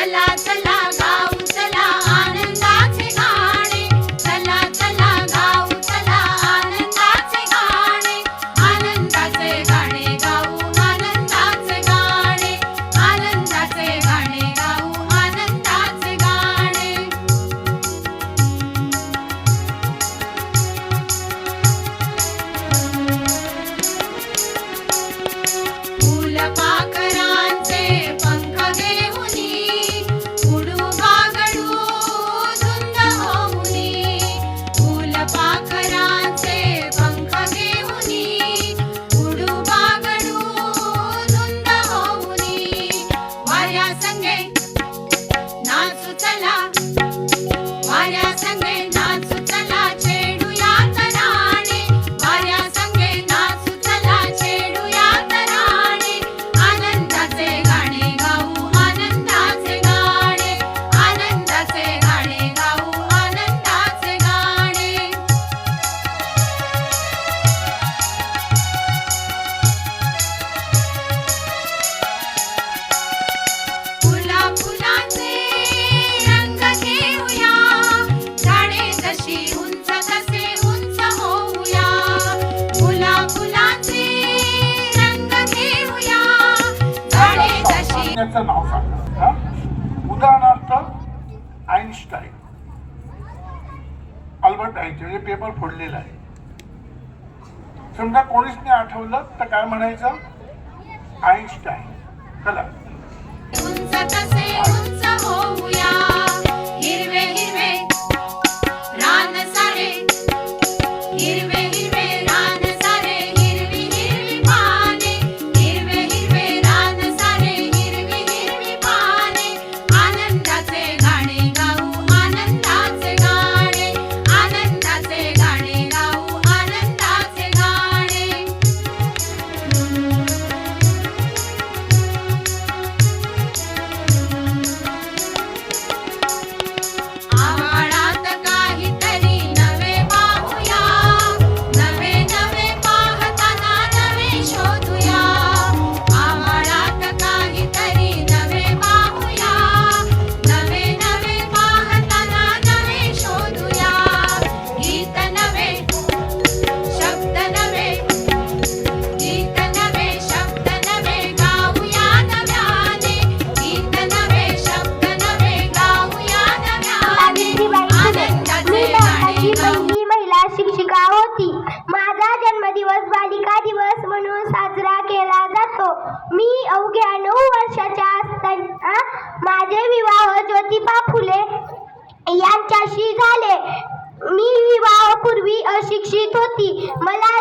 चला चला चला नाव उदाहरणार्थ आईन्स्टाईन. अल्बर्ट आईन्स्टाईन पेपर फोडलेला आहे. समजा कोणीच नाही आठवलं तर काय म्हणायचं? आईन्स्टाईन. चला. माझे विवाह ज्योतिबा फुले यांच्याशी झाले. मी विवाहपूर्वी अशिक्षित होती. मला